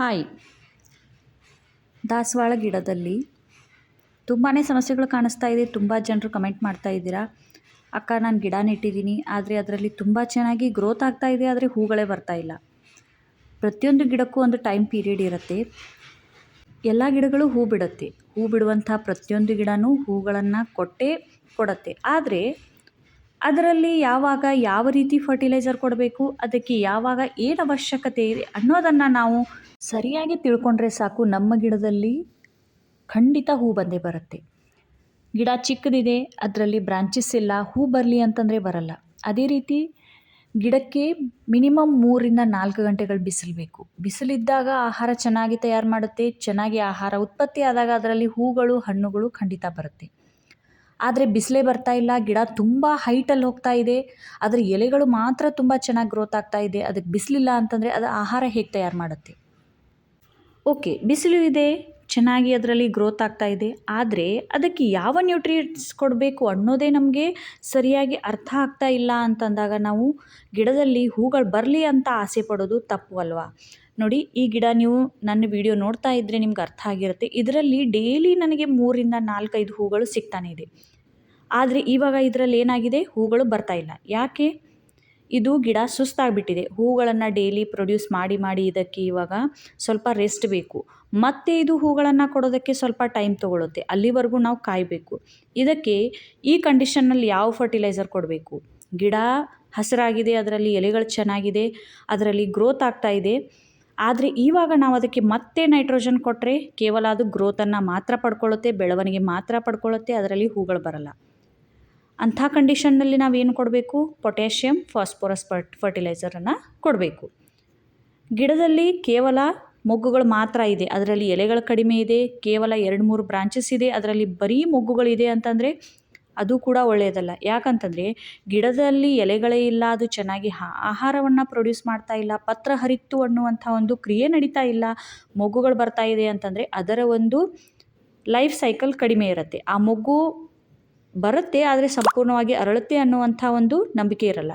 Hi. ದಾಸವಾಳ ಗಿಡದಲ್ಲಿ ತುಂಬಾ ಸಮಸ್ಯೆಗಳು ಕಾಣಿಸ್ತಾ ಇದೆ. ತುಂಬ ಜನರು ಕಮೆಂಟ್ ಮಾಡ್ತಾ ಇದ್ದೀರಾ. ಅಕ್ಕ, ನಾನು ಗಿಡ ನೆಟ್ಟಿದ್ದೀನಿ. ಆದರೆ ಅದರಲ್ಲಿ ತುಂಬ ಚೆನ್ನಾಗಿ ಗ್ರೋತ್ ಆಗ್ತಾ ಇದೆ. ಆದರೆ ಹೂಗಳೇ ಬರ್ತಾ ಇಲ್ಲ. ಪ್ರತಿಯೊಂದು ಗಿಡಕ್ಕೂ ಒಂದು ಟೈಮ್ ಪೀರಿಯಡ್ ಇರುತ್ತೆ. ಎಲ್ಲ ಗಿಡಗಳು ಹೂ ಬಿಡುತ್ತೆ. ಹೂ ಬಿಡುವಂಥ ಪ್ರತಿಯೊಂದು ಗಿಡವೂ ಹೂಗಳನ್ನು ಕೊಟ್ಟೇ ಕೊಡುತ್ತೆ. ಆದರೆ ಅದರಲ್ಲಿ ಯಾವಾಗ ಯಾವ ರೀತಿ ಫರ್ಟಿಲೈಸರ್ ಕೊಡಬೇಕು, ಅದಕ್ಕೆ ಯಾವಾಗ ಏನು ಅವಶ್ಯಕತೆ ಇದೆ ಅನ್ನೋದನ್ನು ನಾವು ಸರಿಯಾಗಿ ತಿಳ್ಕೊಂಡ್ರೆ ಸಾಕು. ನಮ್ಮ ಗಿಡದಲ್ಲಿ ಖಂಡಿತ ಹೂ ಬಂದೇ ಬರುತ್ತೆ. ಗಿಡ ಚಿಕ್ಕದಿದೆ, ಅದರಲ್ಲಿ ಬ್ರಾಂಚಸ್ ಇಲ್ಲ, ಹೂ ಬರಲಿ ಅಂತಂದರೆ ಬರಲ್ಲ. ಅದೇ ರೀತಿ ಗಿಡಕ್ಕೆ ಮಿನಿಮಮ್ ಮೂರಿಂದ ನಾಲ್ಕು ಗಂಟೆಗಳು ಬಿಸಿಲು ಬೇಕು ಬಿಸಿಲಿದ್ದಾಗ ಆಹಾರ ಚೆನ್ನಾಗಿ ತಯಾರು ಮಾಡುತ್ತೆ, ಚೆನ್ನಾಗಿ ಆಹಾರ ಉತ್ಪತ್ತಿ ಆದಾಗ ಅದರಲ್ಲಿ ಹೂಗಳು, ಹಣ್ಣುಗಳು ಖಂಡಿತ ಬರುತ್ತೆ. ಆದರೆ ಬಿಸಿಲೇ ಬರ್ತಾ ಇಲ್ಲ, ಗಿಡ ತುಂಬ ಹೈಟಲ್ಲಿ ಹೋಗ್ತಾ ಇದೆ. ಅದರ ಎಲೆಗಳು ಮಾತ್ರ ತುಂಬ ಚೆನ್ನಾಗಿ ಗ್ರೋತ್ ಆಗ್ತಾ ಇದೆ. ಅದಕ್ಕೆ ಬಿಸಿಲಿಲ್ಲ ಅಂತಂದರೆ ಅದು ಆಹಾರ ಹೇಗೆ ತಯಾರು ಮಾಡುತ್ತೆ? ಓಕೆ ಬಿಸಿಲು ಇದೆ. ಚೆನ್ನಾಗಿ ಅದರಲ್ಲಿ ಗ್ರೋತ್ ಆಗ್ತಾ ಇದೆ. ಆದರೆ ಅದಕ್ಕೆ ಯಾವ ನ್ಯೂಟ್ರಿಯೆಂಟ್ಸ್ ಕೊಡಬೇಕು ಅನ್ನೋದೇ ನಮಗೆ ಸರಿಯಾಗಿ ಅರ್ಥ ಆಗ್ತಾ ಇಲ್ಲ ಅಂತಂದಾಗ ನಾವು ಗಿಡದಲ್ಲಿ ಹೂಗಳು ಬರಲಿ ಅಂತ ಆಸೆ ಪಡೋದು ತಪ್ಪು ಅಲ್ವಾ? ನೋಡಿ, ಈ ಗಿಡ ನೀವು ನನ್ನ ವಿಡಿಯೋ ನೋಡ್ತಾ ಇದ್ದರೆ ನಿಮ್ಗೆ ಅರ್ಥ ಆಗಿರುತ್ತೆ. ಇದರಲ್ಲಿ ಡೈಲಿ ನನಗೆ ಮೂರಿಂದ ನಾಲ್ಕೈದು ಹೂಗಳು ಸಿಗ್ತಾನೆ ಇದೆ. ಆದರೆ ಇವಾಗ ಇದರಲ್ಲಿ ಏನಾಗಿದೆ? ಹೂಗಳು ಬರ್ತಾ ಇಲ್ಲ. ಯಾಕೆ? ಇದು ಗಿಡ ಸುಸ್ತಾಗಿಬಿಟ್ಟಿದೆ. ಹೂಗಳನ್ನು ಡೈಲಿ ಪ್ರೊಡ್ಯೂಸ್ ಮಾಡಿ ಮಾಡಿ ಇದಕ್ಕೆ ಇವಾಗ ಸ್ವಲ್ಪ ರೆಸ್ಟ್ ಬೇಕು. ಮತ್ತು ಇದು ಹೂಗಳನ್ನು ಕೊಡೋದಕ್ಕೆ ಸ್ವಲ್ಪ ಟೈಮ್ ತೊಗೊಳುತ್ತೆ. ಅಲ್ಲಿವರೆಗೂ ನಾವು ಕಾಯಬೇಕು. ಇದಕ್ಕೆ ಈ ಕಂಡೀಷನ್ನಲ್ಲಿ ಯಾವ ಫರ್ಟಿಲೈಸರ್ ಕೊಡಬೇಕು? ಗಿಡ ಹಸಿರಾಗಿದೆ, ಅದರಲ್ಲಿ ಎಲೆಗಳು ಚೆನ್ನಾಗಿದೆ, ಅದರಲ್ಲಿ ಗ್ರೋತ್ ಆಗ್ತಾ ಇದೆ. ಆದರೆ ಇವಾಗ ನಾವು ಅದಕ್ಕೆ ಮತ್ತೆ ನೈಟ್ರೋಜನ್ ಕೊಟ್ಟರೆ ಕೇವಲ ಅದು ಗ್ರೋತನ್ನು ಮಾತ್ರ ಪಡ್ಕೊಳ್ಳುತ್ತೆ, ಬೆಳವಣಿಗೆ ಮಾತ್ರ ಪಡ್ಕೊಳ್ಳುತ್ತೆ, ಅದರಲ್ಲಿ ಹೂಗಳು ಬರಲ್ಲ. ಅಂಥ ಕಂಡೀಷನ್ನಲ್ಲಿ ನಾವೇನು ಕೊಡಬೇಕು? ಪೊಟ್ಯಾಷಿಯಮ್ ಫಾಸ್ಫರಸ್ ಫರ್ಟ್ ಫರ್ಟಿಲೈಸರನ್ನು ಕೊಡಬೇಕು. ಗಿಡದಲ್ಲಿ ಕೇವಲ ಮೊಗ್ಗುಗಳು ಮಾತ್ರ ಇದೆ. ಅದರಲ್ಲಿ ಎಲೆಗಳು ಕಡಿಮೆ ಇದೆ, ಕೇವಲ ಎರಡು ಮೂರು ಬ್ರಾಂಚಸ್ ಇದೆ. ಅದರಲ್ಲಿ ಬರೀ ಮೊಗ್ಗುಗಳಿದೆ ಅಂತಂದರೆ ಅದು ಕೂಡ ಒಳ್ಳೆಯದಲ್ಲ. ಯಾಕಂತಂದರೆ ಗಿಡದಲ್ಲಿ ಎಲೆಗಳೇ ಇಲ್ಲ, ಅದು ಚೆನ್ನಾಗಿ ಆಹಾರವನ್ನು ಪ್ರೊಡ್ಯೂಸ್ ಮಾಡ್ತಾ ಇಲ್ಲ, ಪತ್ರ ಹರಿತು ಅನ್ನುವಂಥ ಒಂದು ಕ್ರಿಯೆ ನಡೀತಾ ಇಲ್ಲ, ಮೊಗ್ಗುಗಳು ಬರ್ತಾ ಇದೆ ಅಂತಂದರೆ ಅದರ ಒಂದು ಲೈಫ್ ಸೈಕಲ್ ಕಡಿಮೆ ಇರುತ್ತೆ. ಆ ಮೊಗ್ಗು ಬರುತ್ತೆ, ಆದರೆ ಸಂಪೂರ್ಣವಾಗಿ ಅರಳುತ್ತೆ ಅನ್ನುವಂಥ ಒಂದು ನಂಬಿಕೆ ಇರಲ್ಲ.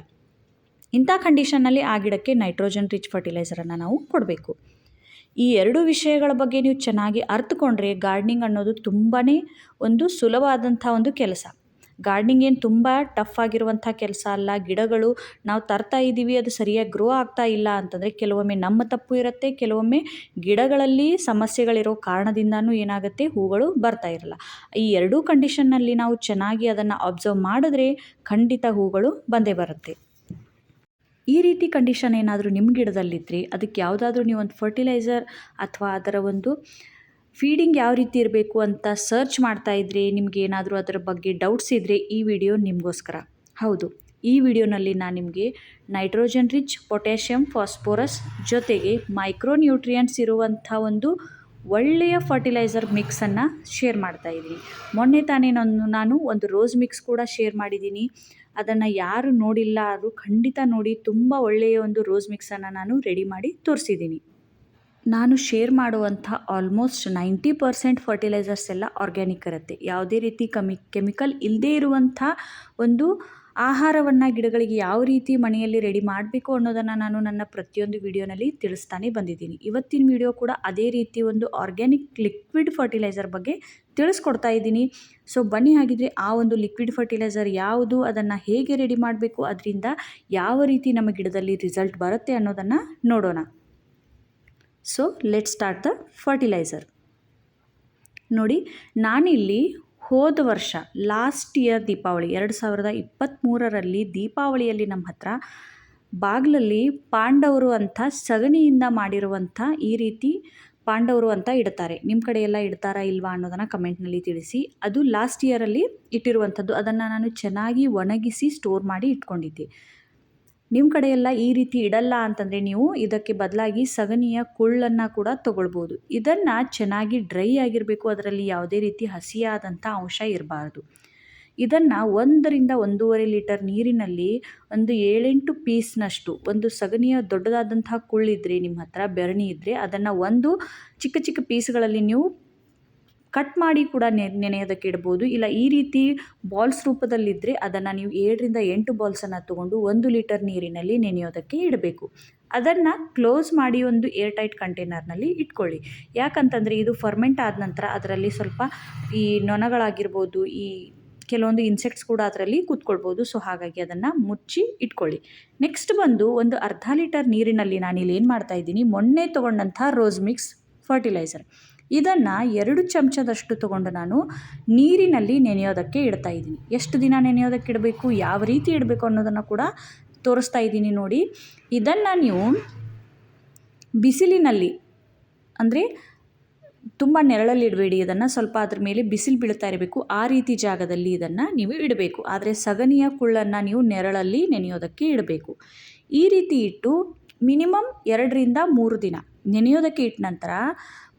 ಇಂಥ ಕಂಡೀಷನ್ನಲ್ಲಿ ಆ ಗಿಡಕ್ಕೆ ನೈಟ್ರೋಜನ್ ರಿಚ್ ಫರ್ಟಿಲೈಸರನ್ನು ನಾವು ಕೊಡಬೇಕು. ಈ ಎರಡು ವಿಷಯಗಳ ಬಗ್ಗೆ ನೀವು ಚೆನ್ನಾಗಿ ಅರ್ಥಕೊಂಡ್ರೆ ಗಾರ್ಡ್ನಿಂಗ್ ಅನ್ನೋದು ತುಂಬಾ ಒಂದು ಸುಲಭವಾದಂಥ ಒಂದು ಕೆಲಸ. ಗಾರ್ಡ್ನಿಂಗ್ ಏನು ತುಂಬ ಟಫ್ ಆಗಿರುವಂಥ ಕೆಲಸ ಅಲ್ಲ, ಗಿಡಗಳು ನಾವು ತರ್ತಾ ಇದ್ದೀವಿ, ಅದು ಸರಿಯಾಗಿ ಗ್ರೋ ಆಗ್ತಾ ಇಲ್ಲ ಅಂತಂದರೆ ಕೆಲವೊಮ್ಮೆ ನಮ್ಮ ತಪ್ಪು ಇರುತ್ತೆ, ಕೆಲವೊಮ್ಮೆ ಗಿಡಗಳಲ್ಲಿ ಸಮಸ್ಯೆಗಳಿರೋ ಕಾರಣದಿಂದನೂ ಏನಾಗುತ್ತೆ, ಹೂಗಳು ಬರ್ತಾ ಇರಲ್ಲ. ಈ ಎರಡೂ ಕಂಡೀಷನ್ನಲ್ಲಿ ನಾವು ಚೆನ್ನಾಗಿ ಅದನ್ನು ಅಬ್ಸರ್ವ್ ಮಾಡಿದ್ರೆ ಖಂಡಿತ ಹೂಗಳು ಬಂದೇ ಬರುತ್ತೆ. ಈ ರೀತಿ ಕಂಡೀಷನ್ ಏನಾದರೂ ನಿಮ್ಮ ಗಿಡದಲ್ಲಿದ್ದರೆ ಅದಕ್ಕೆ ಯಾವುದಾದ್ರೂ ನೀವು ಒಂದು ಫರ್ಟಿಲೈಸರ್ ಅಥವಾ ಅದರ ಒಂದು ಫೀಡಿಂಗ್ ಯಾವ ರೀತಿ ಇರಬೇಕು ಅಂತ ಸರ್ಚ್ ಮಾಡ್ತಾ ಇದ್ದರೆ ನಿಮಗೆ ಏನಾದರೂ ಅದರ ಬಗ್ಗೆ ಡೌಟ್ಸ್ ಇದ್ದರೆ ಈ ವಿಡಿಯೋ ನಿಮಗೋಸ್ಕರ. ಹೌದು, ಈ ವಿಡಿಯೋನಲ್ಲಿ ನಾನು ನಿಮಗೆ ನೈಟ್ರೋಜನ್ ರಿಚ್ ಪೊಟ್ಯಾಷಿಯಂ ಫಾಸ್ಫೋರಸ್ ಜೊತೆಗೆ ಮೈಕ್ರೋ ನ್ಯೂಟ್ರಿಯೆಂಟ್ಸ್ ಇರುವಂಥ ಒಂದು ಒಳ್ಳೆಯ ಫರ್ಟಿಲೈಸರ್ ಮಿಕ್ಸನ್ನು ಶೇರ್ ಮಾಡ್ತಾಯಿದ್ದೀನಿ ಮೊನ್ನೆ ತಾನೇ ನಾನು ಒಂದು ರೋಸ್ ಮಿಕ್ಸ್ ಕೂಡ ಶೇರ್ ಮಾಡಿದ್ದೀನಿ. ಅದನ್ನು ಯಾರು ನೋಡಿಲ್ಲ ಅವರು ಖಂಡಿತ ನೋಡಿ ತುಂಬ ಒಳ್ಳೆಯ ಒಂದು ರೋಸ್ ಮಿಕ್ಸನ್ನು ನಾನು ರೆಡಿ ಮಾಡಿ ತೋರಿಸಿದ್ದೀನಿ. ನಾನು ಶೇರ್ ಮಾಡುವಂಥ ಆಲ್ಮೋಸ್ಟ್ ನೈಂಟಿ ಪರ್ಸೆಂಟ್ ಫರ್ಟಿಲೈಸರ್ಸ್ ಎಲ್ಲ ಆರ್ಗ್ಯಾನಿಕ್ ಇರುತ್ತೆ. ಯಾವುದೇ ರೀತಿ ಕಮಿ ಕೆಮಿಕಲ್ ಇಲ್ಲದೇ ಇರುವಂಥ ಒಂದು ಆಹಾರವನ್ನು ಗಿಡಗಳಿಗೆ ಯಾವ ರೀತಿ ಮನೆಯಲ್ಲಿ ರೆಡಿ ಮಾಡಬೇಕು ಅನ್ನೋದನ್ನು ನಾನು ನನ್ನ ಪ್ರತಿಯೊಂದು ವಿಡಿಯೋನಲ್ಲಿ ತಿಳಿಸ್ತಾನೆ ಬಂದಿದ್ದೀನಿ. ಇವತ್ತಿನ ವಿಡಿಯೋ ಕೂಡ ಅದೇ ರೀತಿ ಒಂದು ಆರ್ಗ್ಯಾನಿಕ್ ಲಿಕ್ವಿಡ್ ಫರ್ಟಿಲೈಸರ್ ಬಗ್ಗೆ ತಿಳಿಸ್ಕೊಡ್ತಾ ಇದ್ದೀನಿ. ಸೊ ಬನ್ನಿ ಹಾಗಿದ್ರೆ ಆ ಒಂದು ಲಿಕ್ವಿಡ್ ಫರ್ಟಿಲೈಸರ್ ಯಾವುದು, ಅದನ್ನು ಹೇಗೆ ರೆಡಿ ಮಾಡಬೇಕು, ಅದರಿಂದ ಯಾವ ರೀತಿ ನಮ್ಮ ಗಿಡದಲ್ಲಿ ರಿಸಲ್ಟ್ ಬರುತ್ತೆ ಅನ್ನೋದನ್ನು ನೋಡೋಣ. So let start the fertiliser ನೋಡಿ, ನಾನಿಲ್ಲಿ ಹೋದ ವರ್ಷ ಲಾಸ್ಟ್ ಇಯರ್ ದೀಪಾವಳಿ, ಎರಡು ಸಾವಿರದ ಇಪ್ಪತ್ತ್ಮೂರರಲ್ಲಿ ದೀಪಾವಳಿಯಲ್ಲಿ ನಮ್ಮ ಹತ್ರ ಬಾಗಿಲಲ್ಲಿ ಪಾಂಡವರು ಅಂತ ಸಗಣಿಯಿಂದ ಮಾಡಿರುವಂಥ ಈ ರೀತಿ ಪಾಂಡವರು ಅಂತ ಇಡ್ತಾರೆ. ನಿಮ್ಮ ಕಡೆ ಎಲ್ಲ ಇಡ್ತಾರಾ ಇಲ್ವಾ ಅನ್ನೋದನ್ನು ಕಮೆಂಟ್ನಲ್ಲಿ ತಿಳಿಸಿ. ಅದು ಲಾಸ್ಟ್ ಇಯರಲ್ಲಿ ಇಟ್ಟಿರುವಂಥದ್ದು. ಅದನ್ನು ನಾನು ಚೆನ್ನಾಗಿ ಒಣಗಿಸಿ ಸ್ಟೋರ್ ಮಾಡಿ ಇಟ್ಕೊಂಡಿದ್ದೆ. ನಿಮ್ಮ ಕಡೆಯೆಲ್ಲ ಈ ರೀತಿ ಇಡಲ್ಲ ಅಂತಂದರೆ ನೀವು ಇದಕ್ಕೆ ಬದಲಾಗಿ ಸಗಣಿಯ ಕುಳ್ಳನ್ನು ಕೂಡ ತೊಗೊಳ್ಬೋದು. ಇದನ್ನು ಚೆನ್ನಾಗಿ ಡ್ರೈ ಆಗಿರಬೇಕು, ಅದರಲ್ಲಿ ಯಾವುದೇ ರೀತಿ ಹಸಿಯಾದಂಥ ಅಂಶ ಇರಬಾರ್ದು. ಇದನ್ನು ಒಂದರಿಂದ ಒಂದೂವರೆ ಲೀಟರ್ ನೀರಿನಲ್ಲಿ ಒಂದು ಏಳೆಂಟು ಪೀಸ್ನಷ್ಟು, ಒಂದು ಸಗಣಿಯ ದೊಡ್ಡದಾದಂತಹ ಕುಳ್ಳಿದ್ರೆ ನಿಮ್ಮ ಹತ್ರ ಬೆರಣಿ ಇದ್ದರೆ ಅದನ್ನು ಒಂದು ಚಿಕ್ಕ ಚಿಕ್ಕ ಪೀಸ್ಗಳಲ್ಲಿ ನೀವು ಕಟ್ ಮಾಡಿ ಕೂಡ ನೆನೆಯೋದಕ್ಕೆ ಇಡ್ಬೋದು. ಇಲ್ಲ, ಈ ರೀತಿ ಬಾಲ್ಸ್ ರೂಪದಲ್ಲಿದ್ದರೆ ಅದನ್ನು ನೀವು ಏಳರಿಂದ ಎಂಟು ಬಾಲ್ಸನ್ನು ತೊಗೊಂಡು ಒಂದು ಲೀಟರ್ ನೀರಿನಲ್ಲಿ ನೆನೆಯೋದಕ್ಕೆ ಇಡಬೇಕು. ಅದನ್ನು ಕ್ಲೋಸ್ ಮಾಡಿ ಒಂದು ಏರ್ ಟೈಟ್ ಕಂಟೈನರ್ನಲ್ಲಿ ಇಟ್ಕೊಳ್ಳಿ. ಯಾಕಂತಂದರೆ ಇದು ಫರ್ಮೆಂಟ್ ಆದ ನಂತರ ಅದರಲ್ಲಿ ಸ್ವಲ್ಪ ಈ ನೊಣಗಳಾಗಿರ್ಬೋದು, ಈ ಕೆಲವೊಂದು ಇನ್ಸೆಕ್ಟ್ಸ್ ಕೂಡ ಅದರಲ್ಲಿ ಕೂತ್ಕೊಳ್ಬೋದು. ಸೊ ಹಾಗಾಗಿ ಅದನ್ನು ಮುಚ್ಚಿ ಇಟ್ಕೊಳ್ಳಿ. ನೆಕ್ಸ್ಟ್ ಬಂದು ಒಂದು ಅರ್ಧ ಲೀಟರ್ ನೀರಿನಲ್ಲಿ ನಾನಿಲ್ಲಿ ಏನು ಮಾಡ್ತಾ ಇದ್ದೀನಿ, ಮೊನ್ನೆ ತೊಗೊಂಡಂಥ ರೋಸ್ ಮಿಕ್ಸ್ ಫರ್ಟಿಲೈಸರ್ ಇದನ್ನು ಎರಡು ಚಮಚದಷ್ಟು ತೊಗೊಂಡು ನಾನು ನೀರಿನಲ್ಲಿ ನೆನೆಯೋದಕ್ಕೆ ಇಡ್ತಾ ಇದ್ದೀನಿ. ಎಷ್ಟು ದಿನ ನೆನೆಯೋದಕ್ಕೆ ಇಡಬೇಕು, ಯಾವ ರೀತಿ ಇಡಬೇಕು ಅನ್ನೋದನ್ನು ಕೂಡ ತೋರಿಸ್ತಾ ಇದ್ದೀನಿ ನೋಡಿ. ಇದನ್ನು ನೀವು ಬಿಸಿಲಿನಲ್ಲಿ, ಅಂದರೆ ತುಂಬ ನೆರಳಲ್ಲಿ ಇಡಬೇಡಿ. ಇದನ್ನು ಸ್ವಲ್ಪ ಅದ್ರ ಮೇಲೆ ಬಿಸಿಲು ಬೀಳ್ತಾ ಇರಬೇಕು. ಆ ರೀತಿ ಜಾಗದಲ್ಲಿ ಇದನ್ನು ನೀವು ಇಡಬೇಕು. ಆದರೆ ಸಗಣಿಯ ಕುಳ್ಳನ್ನು ನೀವು ನೆರಳಲ್ಲಿ ನೆನೆಯೋದಕ್ಕೆ ಇಡಬೇಕು. ಈ ರೀತಿ ಇಟ್ಟು ಮಿನಿಮಮ್ ಎರಡರಿಂದ ಮೂರು ದಿನ ನೆನೆಯೋದಕ್ಕೆ ಇಟ್ಟ ನಂತರ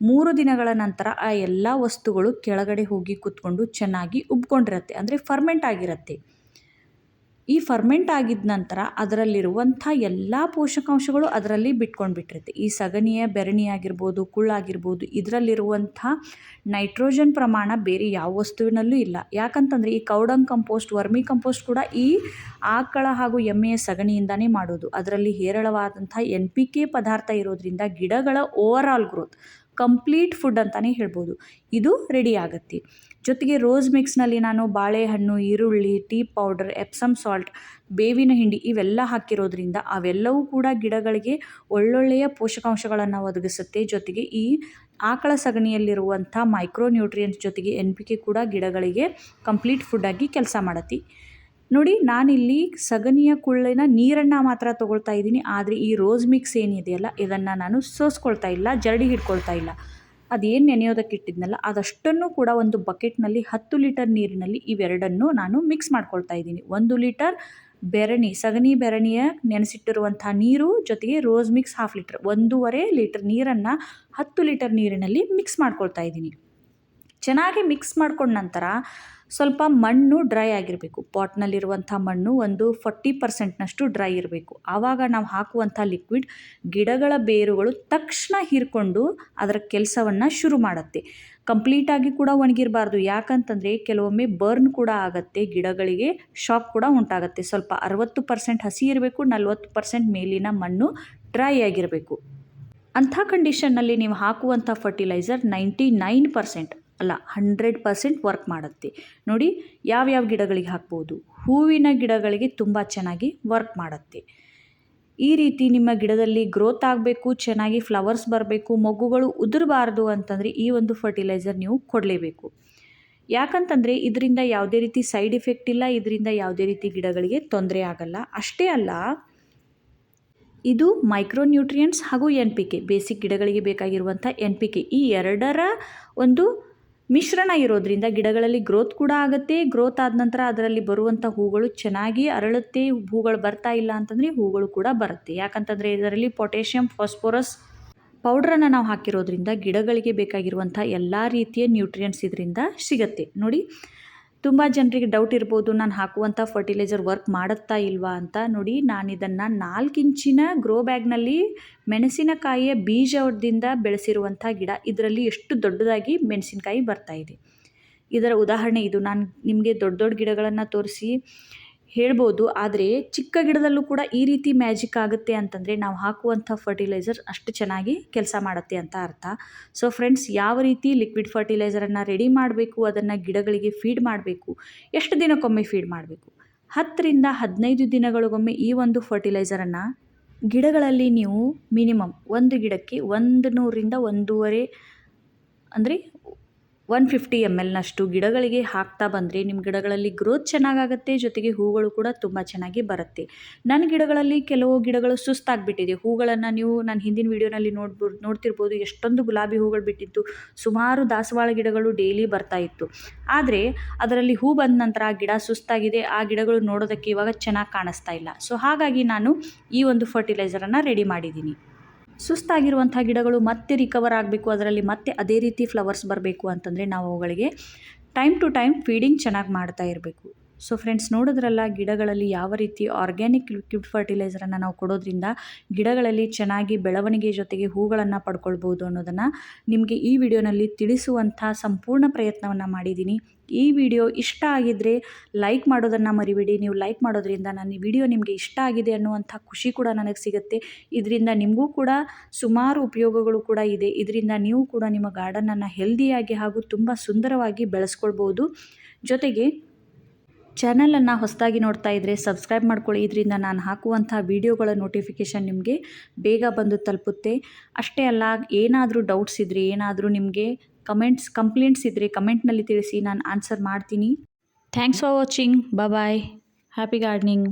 ಮೂರು ದಿನಗಳ ನಂತರ ಆ ಎಲ್ಲ ವಸ್ತುಗಳು ಕೆಳಗಡೆ ಹೋಗಿ ಕೂತ್ಕೊಂಡು ಚೆನ್ನಾಗಿ ಉಬ್ಕೊಂಡಿರತ್ತೆ. ಅಂದರೆ ಫರ್ಮೆಂಟ್ ಆಗಿರುತ್ತೆ. ಈ ಫರ್ಮೆಂಟ್ ಆಗಿದ ನಂತರ ಅದರಲ್ಲಿರುವಂಥ ಎಲ್ಲ ಪೋಷಕಾಂಶಗಳು ಅದರಲ್ಲಿ ಬಿಟ್ಕೊಂಡು ಬಿಟ್ಟಿರುತ್ತೆ ಈ ಸಗಣಿಯ, ಬೆರಣಿ ಆಗಿರ್ಬೋದು ಕುಳ್ಳಾಗಿರ್ಬೋದು ಇದರಲ್ಲಿರುವಂಥ ನೈಟ್ರೋಜನ್ ಪ್ರಮಾಣ ಬೇರೆ ಯಾವ ವಸ್ತುವಿನಲ್ಲೂ ಇಲ್ಲ. ಯಾಕಂತಂದರೆ ಈ ಕೌಡಂಗ್ ಕಂಪೋಸ್ಟ್ ವರ್ಮಿ ಕಂಪೋಸ್ಟ್ ಕೂಡ ಈ ಆಕಳ ಹಾಗೂ ಎಮ್ಮೆಯ ಸಗಣಿಯಿಂದನೇ ಮಾಡೋದು. ಅದರಲ್ಲಿ ಹೇರಳವಾದಂಥ ಎನ್ ಪಿ ಕೆ ಪದಾರ್ಥ ಇರೋದ್ರಿಂದ ಗಿಡಗಳ over all growth complete food ಅಂತಲೇ ಹೇಳ್ಬೋದು. ಇದು ರೆಡಿ ಆಗುತ್ತೆ. ಜೊತೆಗೆ ರೋಸ್ ಮಿಕ್ಸ್ನಲ್ಲಿ ನಾನು ಬಾಳೆಹಣ್ಣು, ಈರುಳ್ಳಿ, ಟೀ ಪೌಡರ್, ಎಪ್ಸಮ್ ಸಾಲ್ಟ್, ಬೇವಿನ ಹಿಂಡಿ ಇವೆಲ್ಲ ಹಾಕಿರೋದ್ರಿಂದ ಅವೆಲ್ಲವೂ ಕೂಡ ಗಿಡಗಳಿಗೆ ಒಳ್ಳೊಳ್ಳೆಯ ಪೋಷಕಾಂಶಗಳನ್ನು ಒದಗಿಸುತ್ತೆ. ಜೊತೆಗೆ ಈ ಆಕಳ ಸಗಣಿಯಲ್ಲಿರುವಂಥ ಮೈಕ್ರೋ ನ್ಯೂಟ್ರಿಯೆಂಟ್ಸ್ ಜೊತೆಗೆ ಎನ್ ಪಿ ಕೆ ಕೂಡ ಗಿಡಗಳಿಗೆ ಕಂಪ್ಲೀಟ್ ಫುಡ್ ಆಗಿ ಕೆಲಸ ಮಾಡತ್ತೆ. ನೋಡಿ, ನಾನಿಲ್ಲಿ ಸಗಣಿಯ ಕುಳ್ಳಿನ ನೀರನ್ನು ಮಾತ್ರ ತೊಗೊಳ್ತಾ ಇದ್ದೀನಿ. ಆದರೆ ಈ ರೋಸ್ ಮಿಕ್ಸ್ ಏನಿದೆಯಲ್ಲ, ಇದನ್ನು ನಾನು ಸೋಸ್ಕೊಳ್ತಾ ಇಲ್ಲ, ಜರಡಿ ಹಿಡ್ಕೊಳ್ತಾ ಇಲ್ಲ. ಅದೇನು ನೆನೆಯೋದಕ್ಕೆ ಇಟ್ಟಿದ್ನಲ್ಲ, ಅದಷ್ಟನ್ನು ಕೂಡ ಒಂದು ಬಕೆಟ್ನಲ್ಲಿ ಹತ್ತು ಲೀಟರ್ ನೀರಿನಲ್ಲಿ ಇವೆರಡನ್ನು ನಾನು ಮಿಕ್ಸ್ ಮಾಡ್ಕೊಳ್ತಾ ಇದ್ದೀನಿ. ಒಂದು ಲೀಟರ್ ಬೆರಣಿ, ಸಗಣಿ ಬೆರಣಿಯ ನೆನೆಸಿಟ್ಟಿರುವಂಥ ನೀರು ಜೊತೆಗೆ ರೋಸ್ ಮಿಕ್ಸ್ ಹಾಫ್ ಲೀಟರ್, ಒಂದೂವರೆ ಲೀಟರ್ ನೀರನ್ನು ಹತ್ತು ಲೀಟರ್ ನೀರಿನಲ್ಲಿ ಮಿಕ್ಸ್ ಮಾಡ್ಕೊಳ್ತಾ ಇದ್ದೀನಿ. ಚೆನ್ನಾಗಿ ಮಿಕ್ಸ್ ಮಾಡ್ಕೊಂಡ ನಂತರ ಸ್ವಲ್ಪ ಮಣ್ಣು ಡ್ರೈ ಆಗಿರಬೇಕು. ಪಾಟ್ನಲ್ಲಿರುವಂಥ ಮಣ್ಣು ಒಂದು ಫಾರ್ಟಿ ಪರ್ಸೆಂಟ್ನಷ್ಟು ಡ್ರೈ ಇರಬೇಕು. ಆವಾಗ ನಾವು ಹಾಕುವಂಥ ಲಿಕ್ವಿಡ್ ಗಿಡಗಳ ಬೇರುಗಳು ತಕ್ಷಣ ಹೀರಿಕೊಂಡು ಅದರ ಕೆಲಸವನ್ನು ಶುರು ಮಾಡುತ್ತೆ. ಕಂಪ್ಲೀಟಾಗಿ ಕೂಡ ಒಣಗಿರಬಾರ್ದು. ಯಾಕಂತಂದರೆ ಕೆಲವೊಮ್ಮೆ ಬರ್ನ್ ಕೂಡ ಆಗುತ್ತೆ. ಗಿಡಗಳಿಗೆ ಶಾಕ್ ಕೂಡ ಉಂಟಾಗುತ್ತೆ. ಸ್ವಲ್ಪ ಅರವತ್ತು ಪರ್ಸೆಂಟ್ ಹಸಿ ಇರಬೇಕು, ನಲ್ವತ್ತು ಪರ್ಸೆಂಟ್ ಮೇಲಿನ ಮಣ್ಣು ಡ್ರೈ ಆಗಿರಬೇಕು. ಅಂಥ ಕಂಡೀಷನ್ನಲ್ಲಿ ನೀವು ಹಾಕುವಂಥ ಫರ್ಟಿಲೈಸರ್ ನೈಂಟಿ ನೈನ್ ಪರ್ಸೆಂಟ್. ಅಲ್ಲ ಹಂಡ್ರೆಡ್ ಪರ್ಸೆಂಟ್ ವರ್ಕ್ ಮಾಡುತ್ತೆ. ನೋಡಿ, ಯಾವ್ಯಾವ ಗಿಡಗಳಿಗೆ ಹಾಕ್ಬೋದು? ಹೂವಿನ ಗಿಡಗಳಿಗೆ ತುಂಬ ಚೆನ್ನಾಗಿ ವರ್ಕ್ ಮಾಡುತ್ತೆ. ಈ ರೀತಿ ನಿಮ್ಮ ಗಿಡದಲ್ಲಿ ಗ್ರೋತ್ ಆಗಬೇಕು, ಚೆನ್ನಾಗಿ ಫ್ಲವರ್ಸ್ ಬರಬೇಕು, ಮೊಗ್ಗುಗಳು ಉದುರಬಾರ್ದು ಅಂತಂದರೆ ಈ ಒಂದು ಫರ್ಟಿಲೈಸರ್ ನೀವು ಕೊಡಲೇಬೇಕು. ಯಾಕಂತಂದರೆ ಇದರಿಂದ ಯಾವುದೇ ರೀತಿ ಸೈಡ್ ಇಫೆಕ್ಟ್ ಇಲ್ಲ, ಇದರಿಂದ ಯಾವುದೇ ರೀತಿ ಗಿಡಗಳಿಗೆ ತೊಂದರೆ ಆಗಲ್ಲ. ಅಷ್ಟೇ ಅಲ್ಲ, ಇದು ಮೈಕ್ರೋನ್ಯೂಟ್ರಿಯೆಂಟ್ಸ್ ಹಾಗೂ ಎನ್ ಪಿ ಕೆ ಬೇಸಿಕ್ ಗಿಡಗಳಿಗೆ ಬೇಕಾಗಿರುವಂಥ ಎನ್ ಪಿ ಕೆ ಈ ಎರಡರ ಒಂದು ಮಿಶ್ರಣ ಇರೋದ್ರಿಂದ ಗಿಡಗಳಲ್ಲಿ ಗ್ರೋತ್ ಕೂಡ ಆಗುತ್ತೆ. ಗ್ರೋತ್ ಆದ ನಂತರ ಅದರಲ್ಲಿ ಬರುವಂಥ ಹೂಗಳು ಚೆನ್ನಾಗಿ ಅರಳುತ್ತೆ. ಹೂಗಳು ಬರ್ತಾ ಇಲ್ಲ ಅಂತಂದರೆ ಹೂಗಳು ಕೂಡ ಬರುತ್ತೆ. ಯಾಕಂತಂದರೆ ಇದರಲ್ಲಿ ಪೊಟ್ಯಾಷಿಯಂ ಫಾಸ್ಫೋರಸ್ ಪೌಡ್ರನ್ನು ನಾವು ಹಾಕಿರೋದ್ರಿಂದ ಗಿಡಗಳಿಗೆ ಬೇಕಾಗಿರುವಂಥ ಎಲ್ಲ ರೀತಿಯ ನ್ಯೂಟ್ರಿಯೆಂಟ್ಸ್ ಇದರಿಂದ ಸಿಗುತ್ತೆ. ನೋಡಿ ತುಂಬ ಜನರಿಗೆ ಡೌಟ್ ಇರ್ಬೋದು, ನಾನು ಹಾಕುವಂಥ ಫರ್ಟಿಲೈಸರ್ ವರ್ಕ್ ಮಾಡುತ್ತಾ ಇಲ್ವಾ ಅಂತ ನೋಡಿ ನಾನು ಇದನ್ನು ನಾಲ್ಕು ಇಂಚಿನ ಗ್ರೋ ಬ್ಯಾಗ್ನಲ್ಲಿ ಮೆಣಸಿನಕಾಯಿಯ ಬೀಜದಿಂದ ಬೆಳೆಸಿರುವಂಥ ಗಿಡ. ಇದರಲ್ಲಿ ಎಷ್ಟು ದೊಡ್ಡದಾಗಿ ಮೆಣಸಿನಕಾಯಿ ಬರ್ತಾ ಇದೆ. ಇದರ ಉದಾಹರಣೆ ಇದು. ನಾನು ನಿಮಗೆ ದೊಡ್ಡ ದೊಡ್ಡ ಗಿಡಗಳನ್ನು ತೋರಿಸಿ ಹೇಳ್ಬೋದು, ಆದರೆ ಚಿಕ್ಕ ಗಿಡದಲ್ಲೂ ಕೂಡ ಈ ರೀತಿ ಮ್ಯಾಜಿಕ್ ಆಗುತ್ತೆ ಅಂತಂದರೆ ನಾವು ಹಾಕುವಂಥ ಫರ್ಟಿಲೈಸರ್ ಅಷ್ಟು ಚೆನ್ನಾಗಿ ಕೆಲಸ ಮಾಡುತ್ತೆ ಅಂತ ಅರ್ಥ. ಸೊ ಫ್ರೆಂಡ್ಸ್ ಯಾವ ರೀತಿ ಲಿಕ್ವಿಡ್ ಫರ್ಟಿಲೈಸರನ್ನು ರೆಡಿ ಮಾಡಬೇಕು, ಅದನ್ನು ಗಿಡಗಳಿಗೆ ಫೀಡ್ ಮಾಡಬೇಕು, ಎಷ್ಟು ದಿನಕ್ಕೊಮ್ಮೆ ಫೀಡ್ ಮಾಡಬೇಕು? ಹತ್ತರಿಂದ ಹದಿನೈದು ದಿನಗಳಿಗೊಮ್ಮೆ ಈ ಒಂದು ಫರ್ಟಿಲೈಸರನ್ನು ಗಿಡಗಳಲ್ಲಿ ನೀವು ಮಿನಿಮಮ್ ಒಂದು ಗಿಡಕ್ಕೆ ಒಂದು ನೂರರಿಂದ ಒಂದೂವರೆ ಅಂದರೆ ಒನ್ ಫಿಫ್ಟಿ ಎಂ ಎಲ್ನಷ್ಟು ಗಿಡಗಳಿಗೆ ಹಾಕ್ತಾ ಬಂದರೆ ನಿಮ್ಮ ಗಿಡಗಳಲ್ಲಿ ಗ್ರೋತ್ ಚೆನ್ನಾಗಾಗುತ್ತೆ, ಜೊತೆಗೆ ಹೂಗಳು ಕೂಡ ತುಂಬ ಚೆನ್ನಾಗಿ ಬರುತ್ತೆ. ನನ್ನ ಗಿಡಗಳಲ್ಲಿ ಕೆಲವು ಗಿಡಗಳು ಸುಸ್ತಾಗಿಬಿಟ್ಟಿದೆ. ಹೂಗಳನ್ನು ನೀವು ನಾನು ಹಿಂದಿನ ವೀಡಿಯೋನಲ್ಲಿ ನೋಡ್ಬೋದು ನೋಡ್ತಿರ್ಬೋದು. ಎಷ್ಟೊಂದು ಗುಲಾಬಿ ಹೂಗಳು ಬಿಟ್ಟಿತ್ತು ಸುಮಾರು ದಾಸವಾಳ ಗಿಡಗಳು ಡೈಲಿ ಬರ್ತಾ ಇತ್ತು. ಆದರೆ ಅದರಲ್ಲಿ ಹೂ ಬಂದ ನಂತರ ಆ ಗಿಡ ಸುಸ್ತಾಗಿದೆ. ಆ ಗಿಡಗಳು ನೋಡೋದಕ್ಕೆ ಇವಾಗ ಚೆನ್ನಾಗಿ ಕಾಣಿಸ್ತಾ ಇಲ್ಲ. ಸೊ ಹಾಗಾಗಿ ನಾನು ಈ ಒಂದು ಫರ್ಟಿಲೈಸರನ್ನು ರೆಡಿ ಮಾಡಿದ್ದೀನಿ. ಸುಸ್ತಾಗಿರುವಂಥ ಗಿಡಗಳು ಮತ್ತೆ ರಿಕವರ್ ಆಗಬೇಕು. ಅದರಲ್ಲಿ ಮತ್ತೆ ಅದೇ ರೀತಿ ಫ್ಲವರ್ಸ್ ಬರಬೇಕು ಅಂತಂದರೆ ನಾವು ಅವುಗಳಿಗೆ ಟೈಮ್ ಟು ಟೈಮ್ ಫೀಡಿಂಗ್ ಚೆನ್ನಾಗಿ ಮಾಡ್ತಾ ಇರಬೇಕು. ಸೊ ಫ್ರೆಂಡ್ಸ್ ನೋಡಿದ್ರಲ್ಲ ಗಿಡಗಳಲ್ಲಿ ಯಾವ ರೀತಿ ಆರ್ಗ್ಯಾನಿಕ್ ಲಿಕ್ವಿಡ್ ಫರ್ಟಿಲೈಸರನ್ನು ನಾವು ಕೊಡೋದ್ರಿಂದ ಗಿಡಗಳಲ್ಲಿ ಚೆನ್ನಾಗಿ ಬೆಳವಣಿಗೆ ಜೊತೆಗೆ ಹೂಗಳನ್ನು ಪಡ್ಕೊಳ್ಬೋದು ಅನ್ನೋದನ್ನು ನಿಮಗೆ ಈ ವಿಡಿಯೋನಲ್ಲಿ ತಿಳಿಸುವಂಥ ಸಂಪೂರ್ಣ ಪ್ರಯತ್ನವನ್ನು ಮಾಡಿದ್ದೀನಿ. ಈ ವಿಡಿಯೋ ಇಷ್ಟ ಆಗಿದ್ದರೆ ಲೈಕ್ ಮಾಡೋದನ್ನು ಮರಿಬೇಡಿ. ನೀವು ಲೈಕ್ ಮಾಡೋದ್ರಿಂದ ನನ್ನ ವಿಡಿಯೋ ನಿಮಗೆ ಇಷ್ಟ ಆಗಿದೆ ಅನ್ನುವಂಥ ಖುಷಿ ಕೂಡ ನನಗೆ ಸಿಗುತ್ತೆ. ಇದರಿಂದ ನಿಮಗೂ ಕೂಡ ಸುಮಾರು ಉಪಯೋಗಗಳು ಕೂಡ ಇದೆ. ಇದರಿಂದ ನೀವು ಕೂಡ ನಿಮ್ಮ ಗಾರ್ಡನನ್ನು ಹೆಲ್ದಿಯಾಗಿ ಹಾಗೂ ತುಂಬ ಸುಂದರವಾಗಿ ಬೆಳೆಸ್ಕೊಳ್ಬೋದು. ಜೊತೆಗೆ ಚಾನಲನ್ನು ಹೊಸದಾಗಿ ನೋಡ್ತಾ ಇದ್ದರೆ ಸಬ್ಸ್ಕ್ರೈಬ್ ಮಾಡ್ಕೊಳ್ಳಿ. ಇದರಿಂದ ನಾನು ಹಾಕುವಂಥ ವೀಡಿಯೋಗಳ ನೋಟಿಫಿಕೇಷನ್ ನಿಮಗೆ ಬೇಗ ಬಂದು ತಲುಪುತ್ತೆ. ಅಷ್ಟೇ ಅಲ್ಲ, ಏನಾದರೂ ಡೌಟ್ಸ್ ಇದ್ದರೆ ಏನಾದರೂ ನಿಮಗೆ ಕಮೆಂಟ್ಸ್ ಕಂಪ್ಲೇಂಟ್ಸ್ ಇದ್ದರೆ ಕಮೆಂಟ್ನಲ್ಲಿ ತಿಳಿಸಿ, ನಾನು ಆನ್ಸರ್ ಮಾಡ್ತೀನಿ. Thanks for watching bye happy gardening